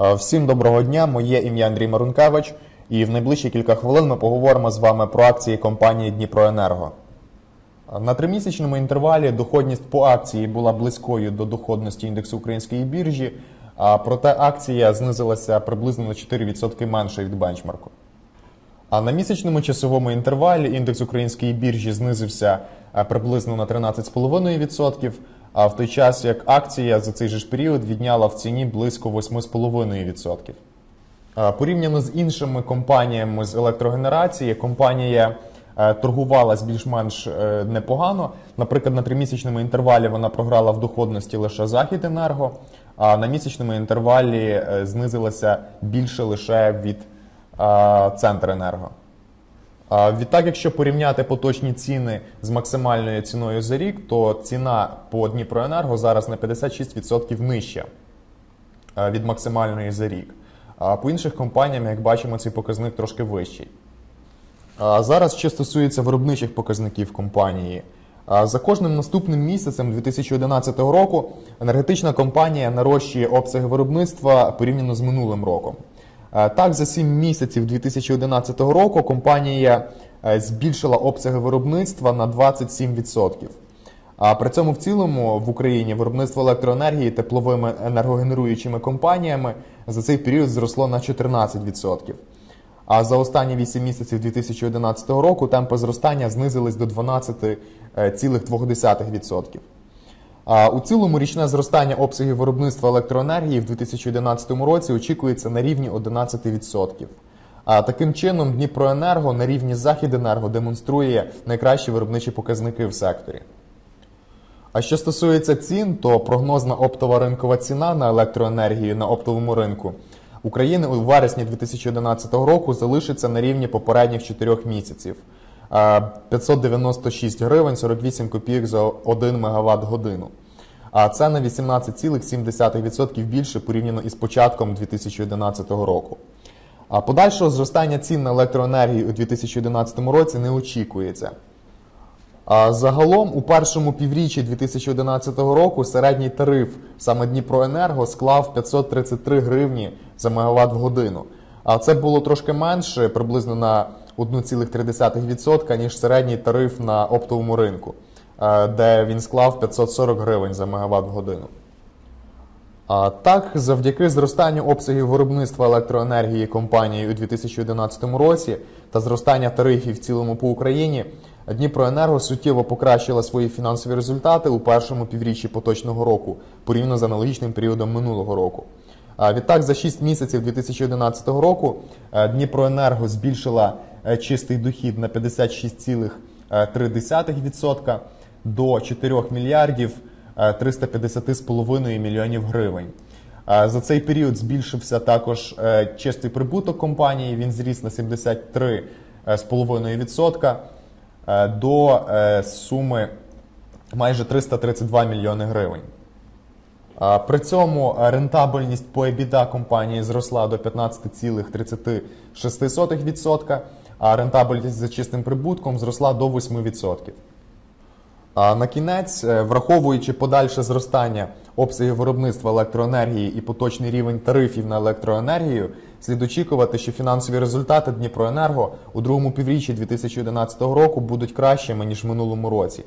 Е, Всім доброго дня. Моє ім'я Андрій Марункевич, і в найближчі кілька хвилин ми поговоримо з вами про акції компанії Дніпроенерго. Е, На тримісячному інтервалі доходність по акції була близькою до доходності індексу української біржі, проте акція знизилася приблизно на 4% менше від бенчмарку. А на місячному часовому інтервалі індекс української біржі знизився е, приблизно на 13,5%, а в той час як акція за цей же ж період відняла в ціні близько 8,5%. Е, Порівняно з іншими компаніями з електрогенерації, компанія е, торгувалась більш-менш е, непогано. Наприклад, на тримісячному інтервалі вона програла в доходності лише Західенерго, а на місячному інтервалі е, знизилася більше лише від Центренерго. Відтак, якщо порівняти поточні ціни з максимальною ціною за рік, то ціна по Дніпроенерго зараз на 56% нижча е, від максимальної за рік. А по інших компаніям, як бачимо, цей показник трошки вищий. А Зараз, що стосується виробничих показників компанії, за кожним наступним місяцем 2011 року енергетична компанія нарощує обсяги виробництва порівняно з минулим роком. Е, Так, за 7 місяців 2011 року компанія е, збільшила обсяги виробництва на 27%. А при цьому в цілому в Україні виробництво електроенергії тепловими енергогенеруючими компаніями за цей період зросло на 14%. А за останні 8 місяців 2011 року темпи зростання знизились до 12,2%. У цілому річне зростання обсягів виробництва електроенергії в 2011 році очікується на рівні 11%. А таким чином Дніпроенерго на рівні Західенерго демонструє найкращі виробничі показники в секторі. А що стосується цін, то прогнозна оптова ринкова ціна на електроенергію на оптовому ринку України у вересні 2011 року залишиться на рівні попередніх 4 місяців 596 гривень 48 копійок за 1 мегаватт годину. А це на 18,7% більше порівняно із початком 2011 року. А подальшого зростання цін на електроенергію у 2011 році не очікується. А загалом у першому півріччі 2011 року середній тариф саме Дніпроенерго склав 533 гривні за мегаватт в годину. А це було трошки менше, приблизно на 1,3%, ніж середній тариф на оптовому ринку, е, де він склав 540 гривень за мегаватт годину. А так, завдяки зростанню обсягів виробництва електроенергії компанії у 2011 році та зростання тарифів в цілому по Україні, Дніпроенерго суттєво покращила свої фінансові результати у першому півріччі поточного року, порівняно з аналогічним періодом минулого року. Відтак, за 6 місяців 2011 року е, Дніпроенерго збільшила е, чистий дохід на 56,3% до 4 мільярдів 350,5 мільйонів гривень. Е, За цей період збільшився також е, чистий прибуток компанії. Він зріс на 73,5% е, до е, суми майже 332 мільйони гривень. При цьому рентабельність по EBITDA компанії зросла до 15,36%, а рентабельність за чистим прибутком зросла до 8%. А на кінець, е, враховуючи подальше зростання обсягів виробництва електроенергії і поточний рівень тарифів на електроенергію, слід очікувати, що фінансові результати Дніпроенерго у другому півріччі 2011 року будуть кращими ніж в минулому році.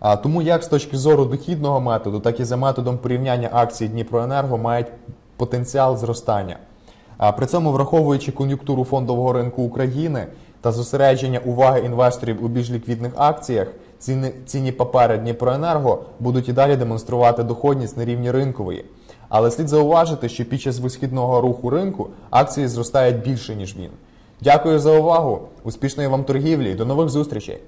А тому як з точки зору дохідного методу, так і за методом порівняння акцій Дніпроенерго мають потенціал зростання. А при цьому, враховуючи кон'юнктуру фондового ринку України та зосередження уваги інвесторів у більш ліквідних акціях, ціни, цінні папери Дніпроенерго будуть і далі демонструвати доходність на рівні ринкової. Але слід зауважити, що під час висхідного руху ринку акції зростають більше, ніж він. Дякую за увагу, успішної вам торгівлі і до нових зустрічей!